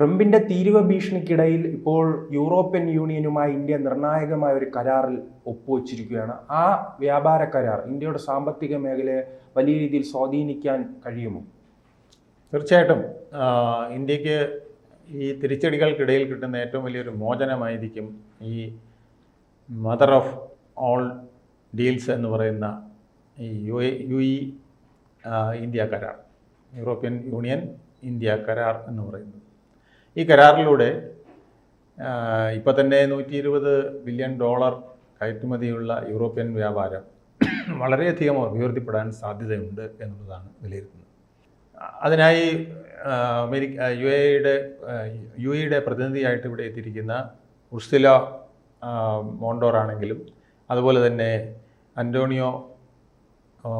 ട്രംപിന്റെ തീരുവ ഭീഷണിക്കിടയിൽ ഇപ്പോൾ യൂറോപ്യൻ യൂണിയനുമായി ഇന്ത്യ നിർണായകമായ ഒരു കരാറിൽ ഒപ്പുവച്ചിരിക്കുകയാണ്. ആ വ്യാപാര കരാർ ഇന്ത്യയുടെ സാമ്പത്തിക മേഖലയെ വലിയ രീതിയിൽ സ്വാധീനിക്കാൻ കഴിയുമോ? തീർച്ചയായിട്ടും. ഇന്ത്യയ്ക്ക് ഈ തിരിച്ചടികൾക്കിടയിൽ കിട്ടുന്ന ഏറ്റവും വലിയൊരു മോചനമായിരിക്കും ഈ മദർ ഓഫ് ഓൾ ഡീൽസ് എന്ന് പറയുന്ന ഈ U A U E India കരാർ. യൂറോപ്യൻ യൂണിയൻ ഇന്ത്യ കരാർ എന്ന് പറയുന്നത്. ഈ കരാറിലൂടെ ഇപ്പം തന്നെ നൂറ്റി ഇരുപത് ബില്യൺ ഡോളർ കയറ്റുമതിയുള്ള യൂറോപ്യൻ വ്യാപാരം വളരെയധികം അഭിവൃദ്ധിപ്പെടാൻ സാധ്യതയുണ്ട് എന്നുള്ളതാണ് വിലയിരുത്തുന്നത്. അതിനായി അമേരിക്ക യു എയുടെ യു എയുടെ പ്രതിനിധിയായിട്ട് ഇവിടെ എത്തിയിരിക്കുന്ന ഉർസില മോണ്ടോർ ആണെങ്കിലും അതുപോലെ തന്നെ അന്റോണിയോ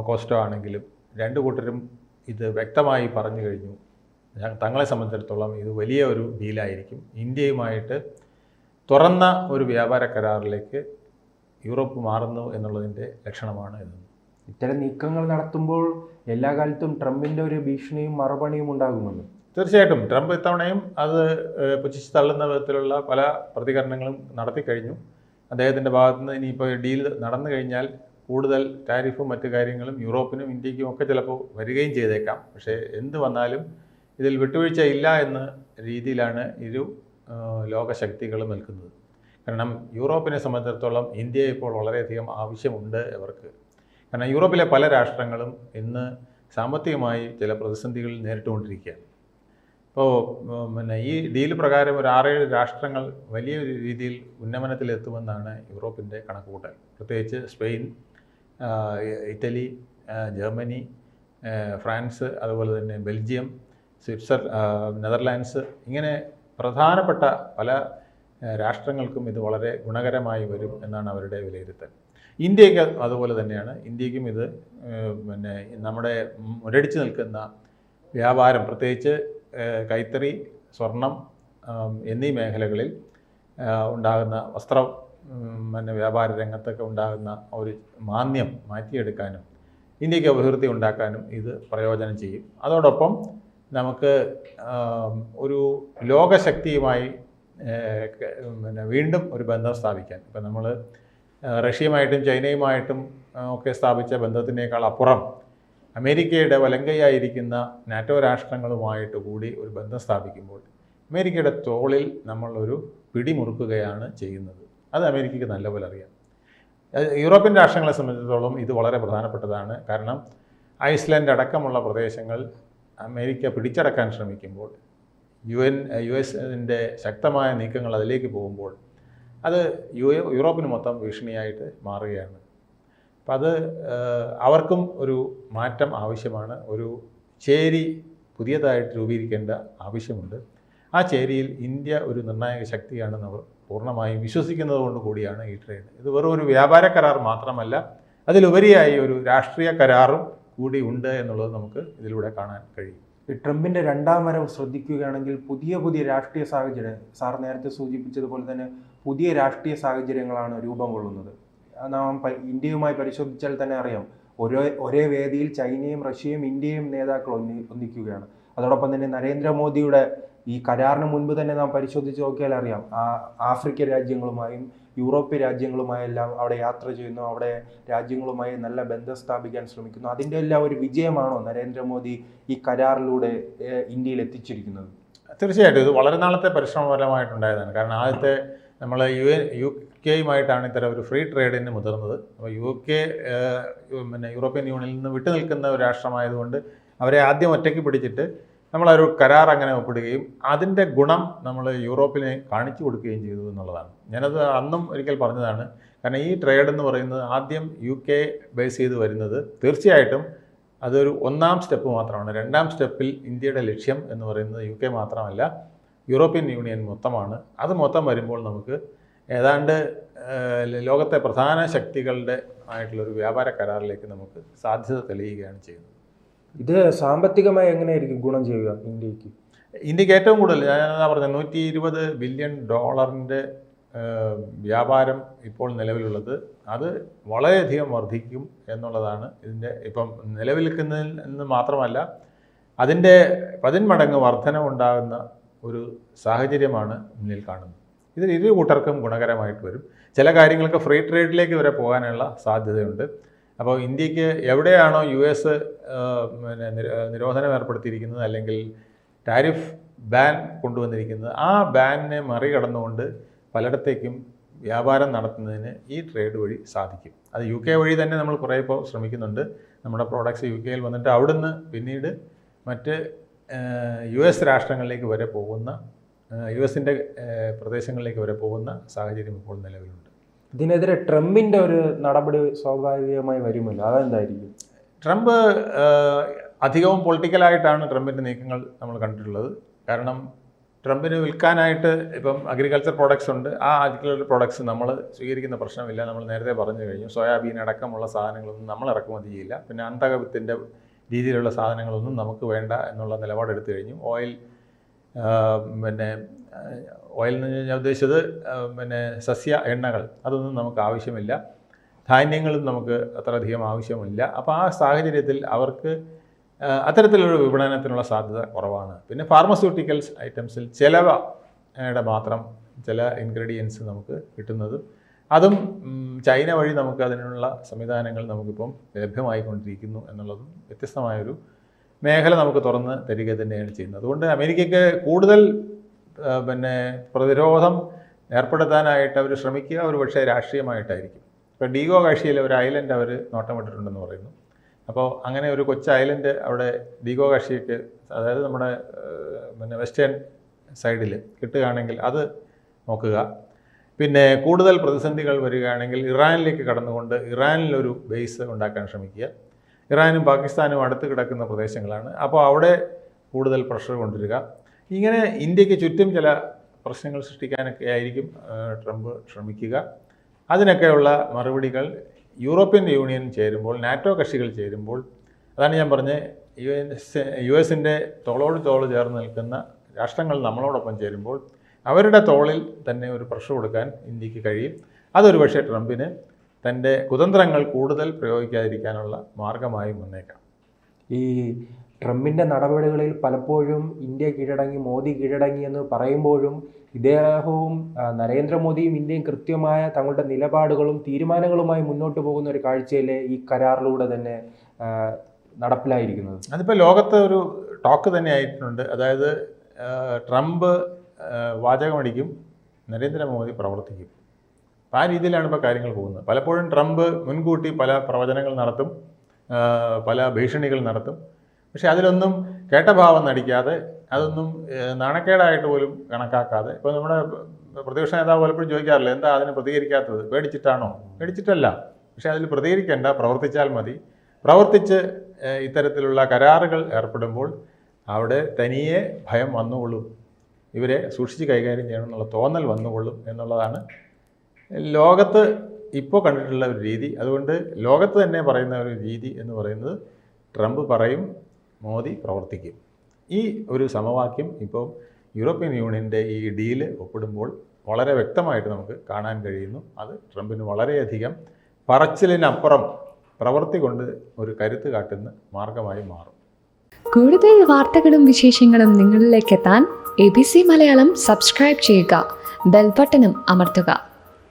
കോസ്റ്റോ ആണെങ്കിലും രണ്ട് കൂട്ടരും ഇത് വ്യക്തമായി പറഞ്ഞു കഴിഞ്ഞു. തങ്ങളെ സംബന്ധിച്ചിടത്തോളം ഇത് വലിയ ഒരു ഡീലായിരിക്കും. ഇന്ത്യയുമായിട്ട് തുറന്ന ഒരു വ്യാപാര കരാറിലേക്ക് യൂറോപ്പ് മാറുന്നു എന്നുള്ളതിന്റെ ലക്ഷണമാണ് ഇത്. ഇത്തരം നീക്കങ്ങൾ നടത്തുമ്പോൾ എല്ലാ കാലത്തും ട്രംപിന്റെ ഒരു ഭീഷണിയും മറുപണിയും ഉണ്ടാകുമല്ലോ തീർച്ചയായിട്ടും. ട്രംപ് ഇത്തവണയും അത് പുച്ഛിച്ച് തള്ളുന്ന വിധത്തിലുള്ള പല പ്രതികരണങ്ങളും നടത്തി കഴിഞ്ഞു. അദ്ദേഹത്തിന്റെ ഭാഗത്തു നിന്ന് ഇനിയിപ്പോൾ ഡീൽ നടന്നു കഴിഞ്ഞാൽ കൂടുതൽ ടാരിഫും മറ്റു കാര്യങ്ങളും യൂറോപ്പിനും ഇന്ത്യക്കും ഒക്കെ ചിലപ്പോൾ വരികയും ചെയ്തേക്കാം. പക്ഷേ എന്ത് വന്നാലും ഇതിൽ വിട്ടുവീഴ്ച ഇല്ല എന്ന രീതിയിലാണ് ഇരു ലോകശക്തികളും നിൽക്കുന്നത്. കാരണം യൂറോപ്പിനെ സംബന്ധിച്ചിടത്തോളം ഇന്ത്യ ഇപ്പോൾ വളരെയധികം ആവശ്യമുണ്ട് അവർക്ക്. കാരണം യൂറോപ്പിലെ പല രാഷ്ട്രങ്ങളും ഇന്ന് സാമ്പത്തികമായി ചില പ്രതിസന്ധികൾ നേരിട്ടുകൊണ്ടിരിക്കുകയാണ്. ഇപ്പോൾ പിന്നെ ഈ ഡീൽ പ്രകാരം ഒരു ആറേഴ് രാഷ്ട്രങ്ങൾ വലിയ രീതിയിൽ ഉന്നമനത്തിലെത്തുമെന്നാണ് യൂറോപ്പിന്റെ കണക്കുകൂട്ടൽ. പ്രത്യേകിച്ച് സ്പെയിൻ ഇറ്റലി ജർമ്മനി ഫ്രാൻസ് അതുപോലെ തന്നെ ബെൽജിയം സ്വിറ്റ്സർ നെതർലാൻഡ്സ് ഇങ്ങനെ പ്രധാനപ്പെട്ട പല രാഷ്ട്രങ്ങൾക്കും ഇത് വളരെ ഗുണകരമായി വരും എന്നാണ് അവരുടെ വിലയിരുത്തൽ. ഇന്ത്യയ്ക്ക് അതുപോലെ തന്നെയാണ്. ഇന്ത്യക്കും ഇത് പിന്നെ നമ്മുടെ മുരടിച്ച് നിൽക്കുന്ന വ്യാപാരം പ്രത്യേകിച്ച് കൈത്തറി സ്വർണം എന്നീ മേഖലകളിൽ ഉണ്ടാകുന്ന വസ്ത്ര പിന്നെ വ്യാപാര രംഗത്തൊക്കെ ഉണ്ടാകുന്ന ഒരു മാന്യം മാറ്റിയെടുക്കാനും ഇന്ത്യയ്ക്ക് അഭിവൃദ്ധി ഉണ്ടാക്കാനും ഇത് പ്രയോജനം ചെയ്യും. അതോടൊപ്പം നമുക്ക് ഒരു ലോകശക്തിയുമായി പിന്നെ വീണ്ടും ഒരു ബന്ധം സ്ഥാപിക്കാൻ. ഇപ്പം നമ്മൾ റഷ്യയുമായിട്ടും ചൈനയുമായിട്ടും ഒക്കെ സ്ഥാപിച്ച ബന്ധത്തിനേക്കാൾ അപ്പുറം അമേരിക്കയുടെ വലങ്കയായിരിക്കുന്ന നാറ്റോ രാഷ്ട്രങ്ങളുമായിട്ട് കൂടി ഒരു ബന്ധം സ്ഥാപിക്കുമ്പോൾ അമേരിക്കയുടെ തോളിൽ നമ്മളൊരു പിടിമുറുക്കുകയാണ് ചെയ്യുന്നത്. അത് അമേരിക്കയ്ക്ക് നല്ലപോലെ അറിയാം. യൂറോപ്യൻ രാഷ്ട്രങ്ങളെ സംബന്ധിച്ചിടത്തോളം ഇത് വളരെ പ്രധാനപ്പെട്ടതാണ്. കാരണം ഐസ്ലൻഡ് അടക്കമുള്ള പ്രദേശങ്ങൾ അമേരിക്ക പിടിച്ചടക്കാൻ ശ്രമിക്കുമ്പോൾ യു എൻ യു എസിന്റെ ശക്തമായ നീക്കങ്ങൾ അതിലേക്ക് പോകുമ്പോൾ അത് യു യൂറോപ്പിന് മൊത്തം ഭീഷണിയായിട്ട് മാറുകയാണ്. അപ്പം അത് അവർക്കും ഒരു മാറ്റം ആവശ്യമാണ്. ഒരു ചേരി പുതിയതായിട്ട് രൂപീകരിക്കേണ്ട ആവശ്യമുണ്ട്. ആ ചേരിയിൽ ഇന്ത്യ ഒരു നിർണായക ശക്തിയാണെന്ന് അവർ പൂർണമായും വിശ്വസിക്കുന്നത് കൊണ്ട് കൂടിയാണ് ഈ ട്രേഡ്. ഇത് വെറും ഒരു വ്യാപാര കരാർ മാത്രമല്ല അതിലുപരിയായി ഒരു രാഷ്ട്രീയ കരാറും കൂടി ഉണ്ട് എന്നുള്ളത് നമുക്ക് ഇതിലൂടെ കാണാൻ കഴിയും. ഈ ട്രംപിന്റെ രണ്ടാം വരവ് ശ്രദ്ധിക്കുകയാണെങ്കിൽ പുതിയ പുതിയ രാഷ്ട്രീയ സാഹചര്യം സാർ നേരത്തെ സൂചിപ്പിച്ചതുപോലെ തന്നെ പുതിയ രാഷ്ട്രീയ സാഹചര്യങ്ങളാണ് രൂപം കൊള്ളുന്നത്. നാം ഇന്ത്യയുമായി പരിശോധിച്ചാൽ തന്നെ അറിയാം. ഒരേ ഒരേ വേദിയിൽ ചൈനയും റഷ്യയും ഇന്ത്യയും നേതാക്കൾ ഒന്നി ഒന്നിക്കുകയാണ്. അതോടൊപ്പം തന്നെ നരേന്ദ്രമോദിയുടെ ഈ കരാറിന് മുൻപ് തന്നെ നാം പരിശോധിച്ച് നോക്കിയാൽ അറിയാം. ആഫ്രിക്കൻ രാജ്യങ്ങളുമായും യൂറോപ്യൻ രാജ്യങ്ങളുമായെല്ലാം അവിടെ യാത്ര ചെയ്യുന്നു. അവിടെ രാജ്യങ്ങളുമായി നല്ല ബന്ധം സ്ഥാപിക്കാൻ ശ്രമിക്കുന്നു. അതിന്റെ എല്ലാം ഒരു വിജയമാണോ നരേന്ദ്രമോദി ഈ കരാറിലൂടെ ഇന്ത്യയിൽ എത്തിച്ചിരിക്കുന്നത്? തീർച്ചയായിട്ടും. ഇത് വളരെ നാളത്തെ പരിശ്രമപരമായിട്ടുണ്ടായതാണ് കാരണം ആദ്യത്തെ നമ്മൾ യു എ യു കെയുമായിട്ടാണ് ഇത്തരം ഒരു ഫ്രീ ട്രേഡിന് മുതിർന്നത്. അപ്പോൾ യു കെ പിന്നെ യൂറോപ്യൻ യൂണിയനിൽ നിന്ന് വിട്ടു നിൽക്കുന്ന ഒരു രാഷ്ട്രമായതുകൊണ്ട് അവരെ ആദ്യം ഒറ്റയ്ക്ക് പിടിച്ചിട്ട് നമ്മളൊരു കരാർ അങ്ങനെ ഒപ്പിടുകയും അതിന്റെ ഗുണം നമ്മൾ യൂറോപ്പിനെ കാണിച്ചു കൊടുക്കുകയും ചെയ്തു എന്നുള്ളതാണ്. ഞാനത് അന്നും ഒരിക്കൽ പറഞ്ഞതാണ്. കാരണം ഈ ട്രേഡ് എന്ന് പറയുന്നത് ആദ്യം യു കെ ബേസ് ചെയ്ത് വരുന്നത് തീർച്ചയായിട്ടും അതൊരു ഒന്നാം സ്റ്റെപ്പ് മാത്രമാണ്. രണ്ടാം സ്റ്റെപ്പിൽ ഇന്ത്യയുടെ ലക്ഷ്യം എന്ന് പറയുന്നത് യു കെ മാത്രമല്ല യൂറോപ്യൻ യൂണിയൻ മൊത്തമാണ്. അത് മൊത്തം വരുമ്പോൾ നമുക്ക് ഏതാണ്ട് ലോകത്തെ പ്രധാന ശക്തികളുടെ ആയിട്ടുള്ളൊരു വ്യാപാര കരാറിലേക്ക് നമുക്ക് സാധ്യത തെളിയുകയാണ് ചെയ്യുന്നത്. ഇത് സാമ്പത്തികമായി എങ്ങനെയായിരിക്കും ഗുണം ചെയ്യുക ഇന്ത്യയ്ക്ക്? ഇന്ത്യയ്ക്ക് ഏറ്റവും കൂടുതൽ ഞാൻ പറഞ്ഞത് നൂറ്റി ഇരുപത് ബില്യൺ ഡോളറിന്റെ വ്യാപാരം ഇപ്പോൾ നിലവിലുള്ളത്. അത് വളരെയധികം വർദ്ധിക്കും എന്നുള്ളതാണ് ഇതിന്റെ ഇപ്പം നിലവിൽക്കുന്നതിൽ നിന്ന് മാത്രമല്ല അതിന്റെ പതിന്മടങ്ങ് വർധനമുണ്ടാകുന്ന ഒരു സാഹചര്യമാണ് മുന്നിൽ കാണുന്നത്. ഇതിൽ ഇരു കൂട്ടർക്കും ഗുണകരമായിട്ട് വരും. ചില കാര്യങ്ങൾക്ക് ഫ്രീ ട്രേഡിലേക്ക് വരെ പോകാനുള്ള സാധ്യതയുണ്ട്. അപ്പോൾ ഇന്ത്യയ്ക്ക് എവിടെയാണോ യു എസ് പിന്നെ നിരോധനം ഏർപ്പെടുത്തിയിരിക്കുന്നത് അല്ലെങ്കിൽ ടാരിഫ് ബാൻ കൊണ്ടുവന്നിരിക്കുന്നത് ആ ബാനിനെ മറികടന്നുകൊണ്ട് പലയിടത്തേക്കും വ്യാപാരം നടത്തുന്നതിന് ഈ ട്രേഡ് വഴി സാധിക്കും. അത് യു കെ വഴി തന്നെ നമ്മൾ കുറേ ഇപ്പോൾ ശ്രമിക്കുന്നുണ്ട്. നമ്മുടെ പ്രോഡക്ട്സ് യു കെയിൽ വന്നിട്ട് അവിടുന്ന് പിന്നീട് മറ്റ് യു എസ് രാഷ്ട്രങ്ങളിലേക്ക് വരെ പോകുന്ന യു എസിന്റെ പ്രദേശങ്ങളിലേക്ക് വരെ പോകുന്ന സാഹചര്യം ഇപ്പോൾ നിലവിലുണ്ട്. ഇതിനെതിരെ ട്രംപിന്റെ ഒരു നടപടി സ്വാഭാവികമായി വരുമല്ലോ? അതെന്തായിരിക്കും? ട്രംപ് അധികവും പൊളിറ്റിക്കലായിട്ടാണ് ട്രംപിന്റെ നീക്കങ്ങൾ നമ്മൾ കണ്ടിട്ടുള്ളത്. കാരണം ട്രംപിന് വിൽക്കാനായിട്ട് ഇപ്പം അഗ്രികൾച്ചർ പ്രോഡക്ട്സ് ഉണ്ട്. ആ അഗ്രികൾച്ചർ പ്രോഡക്ട്സ് നമ്മൾ സ്വീകരിക്കുന്ന പ്രശ്നമില്ല. നമ്മൾ നേരത്തെ പറഞ്ഞു കഴിഞ്ഞു. സോയാബീൻ അടക്കമുള്ള സാധനങ്ങളൊന്നും നമ്മൾ ഇറക്കുമതി ചെയ്യില്ല. പിന്നെ അന്തകവിത്തിന്റെ രീതിയിലുള്ള സാധനങ്ങളൊന്നും നമുക്ക് വേണ്ട എന്നുള്ള നിലപാടെടുത്തു കഴിഞ്ഞു. ഓയിൽ പിന്നെ ഓയിൽ എന്ന് ഞാൻ ഉദ്ദേശിച്ചത് പിന്നെ സസ്യ എണ്ണകൾ. അതൊന്നും നമുക്ക് ആവശ്യമില്ല. ധാന്യങ്ങളും നമുക്ക് അത്രയധികം ആവശ്യമില്ല. അപ്പോൾ ആ സാഹചര്യത്തിൽ അവർക്ക് അത്തരത്തിലുള്ള വിപണനത്തിനുള്ള സാധ്യത കുറവാണ്. പിന്നെ ഫാർമസ്യൂട്ടിക്കൽസ് ഐറ്റംസിൽ ചിലവ യുടെ മാത്രം ചില ഇൻഗ്രീഡിയൻസ് നമുക്ക് കിട്ടുന്നത്. അതും ചൈന വഴി നമുക്ക് അതിനുള്ള സംവിധാനങ്ങൾ നമുക്കിപ്പം ലഭ്യമായിക്കൊണ്ടിരിക്കുന്നു എന്നുള്ളതും വ്യത്യസ്തമായൊരു മേഖല നമുക്ക് തുറന്ന് തരിക തന്നെയാണ് ചെയ്യുന്നത്. അതുകൊണ്ട് അമേരിക്കയ്ക്ക് കൂടുതൽ പിന്നെ പ്രതിരോധം ഏർപ്പെടുത്താനായിട്ട് അവർ ശ്രമിക്കുക. ഒരു പക്ഷേ രാഷ്ട്രീയമായിട്ടായിരിക്കും. ഇപ്പോൾ ഡീഗോ കാഷിയിൽ ഒരു ഐലൻഡ് അവർ നോട്ടമിട്ടിട്ടുണ്ടെന്ന് പറയുന്നു. അപ്പോൾ അങ്ങനെ ഒരു കൊച്ചു ഐലൻഡ് അവിടെ ഡീഗോ കാഷിക്ക് അതായത് നമ്മുടെ പിന്നെ വെസ്റ്റേൺ സൈഡിൽ കിട്ടുകയാണെങ്കിൽ അത് നോക്കുക. പിന്നെ കൂടുതൽ പ്രതിസന്ധികൾ വരികയാണെങ്കിൽ ഇറാനിലേക്ക് കടന്നുകൊണ്ട് ഇറാനിലൊരു ബേസ് ഉണ്ടാക്കാൻ ശ്രമിക്കുക. ഇറാനും പാകിസ്ഥാനും അടുത്ത് കിടക്കുന്ന പ്രദേശങ്ങളാണ്. അപ്പോൾ അവിടെ കൂടുതൽ പ്രഷർ കൊണ്ടുവരിക. ഇങ്ങനെ ഇന്ത്യയ്ക്ക് ചുറ്റും ചില പ്രശ്നങ്ങൾ സൃഷ്ടിക്കാനൊക്കെ ആയിരിക്കും ട്രംപ് ശ്രമിക്കുക. അതിനൊക്കെയുള്ള മറുപടികൾ യൂറോപ്യൻ യൂണിയൻ ചേരുമ്പോൾ നാറ്റോ കക്ഷികൾ ചേരുമ്പോൾ അതാണ് ഞാൻ പറഞ്ഞത് യു എസ് യു എസിന്റെ തോളോട് തോൾ ചേർന്ന് നിൽക്കുന്ന രാഷ്ട്രങ്ങൾ നമ്മളോടൊപ്പം ചേരുമ്പോൾ അവരുടെ തോളിൽ തന്നെ ഒരു പ്രഷർ കൊടുക്കാൻ ഇന്ത്യയ്ക്ക് കഴിയും. അതൊരു പക്ഷേ ട്രംപിന് തന്റെ കുതന്ത്രങ്ങൾ കൂടുതൽ പ്രയോഗിക്കാതിരിക്കാനുള്ള മാർഗമായി മുന്നേക്കാം. ഈ ട്രംപിന്റെ നടപടികളിൽ പലപ്പോഴും ഇന്ത്യ കീഴടങ്ങി മോദി കീഴടങ്ങി എന്ന് പറയുമ്പോഴും ഇദ്ദേഹവും നരേന്ദ്രമോദിയും ഇന്ത്യയും കൃത്യമായ തങ്ങളുടെ നിലപാടുകളും തീരുമാനങ്ങളുമായി മുന്നോട്ട് പോകുന്ന ഒരു കാഴ്ചയിലെ ഈ കരാറിലൂടെ തന്നെ നടപ്പിലായിരിക്കുന്നത്? അതിപ്പോൾ ലോകത്ത് ഒരു ടോക്ക് തന്നെ ആയിട്ടുണ്ട്. അതായത് ട്രംപ് വാചകമടിക്കും നരേന്ദ്രമോദി പ്രവർത്തിക്കും. ആ രീതിയിലാണ് ഇപ്പോൾ കാര്യങ്ങൾ പോകുന്നത്. പലപ്പോഴും ട്രംപ് മുൻകൂട്ടി പല പ്രവചനങ്ങൾ നടത്തും പല ഭീഷണികൾ നടത്തും. പക്ഷേ അതിലൊന്നും കേട്ട ഭാവം നടിക്കാതെ അതൊന്നും നാണക്കേടായിട്ട് പോലും കണക്കാക്കാതെ ഇപ്പോൾ നമ്മുടെ പ്രതിപക്ഷ നേതാവ് പലപ്പോഴും ചോദിക്കാറില്ല എന്താ അതിന് പ്രതികരിക്കാത്തത്? പേടിച്ചിട്ടാണോ? പേടിച്ചിട്ടല്ല. പക്ഷെ അതിൽ പ്രതികരിക്കേണ്ട പ്രവർത്തിച്ചാൽ മതി. പ്രവർത്തിച്ച് ഇത്തരത്തിലുള്ള കരാറുകൾ ഏർപ്പെടുമ്പോൾ അവിടെ തനിയെ ഭയം വന്നുകൊള്ളും. ഇവരെ സൂക്ഷിച്ച് കൈകാര്യം ചെയ്യണം എന്നുള്ള തോന്നൽ വന്നുകൊള്ളും എന്നുള്ളതാണ്. ലോകത്ത് ഇപ്പോൾ കണ്ടിട്ടുള്ള ഒരു രീതി. അതുകൊണ്ട് ലോകത്ത് തന്നെ പറയുന്ന ഒരു രീതി എന്ന് പറയുന്നത് ട്രംപ് പറയും മോദി പ്രവർത്തിക്കും. ഈ ഒരു സമവാക്യം ഇപ്പോൾ യൂറോപ്യൻ യൂണിയന്റെ ഈ ഡീൽ ഒപ്പിടുമ്പോൾ വളരെ വ്യക്തമായിട്ട് നമുക്ക് കാണാൻ കഴിയുന്നു. അത് ട്രംപിന് വളരെയധികം പറച്ചിലിനപ്പുറം പ്രവൃത്തി കൊണ്ട് ഒരു കരുത്ത് കാട്ടുന്ന മാർഗമായി മാറും. കൂടുതൽ വാർത്തകളും വിശേഷങ്ങളും നിങ്ങളിലേക്ക് എത്താൻ A B C Malayalam subscribe ചെയ്യുക. ബെൽബട്ടനും അമർത്തുക.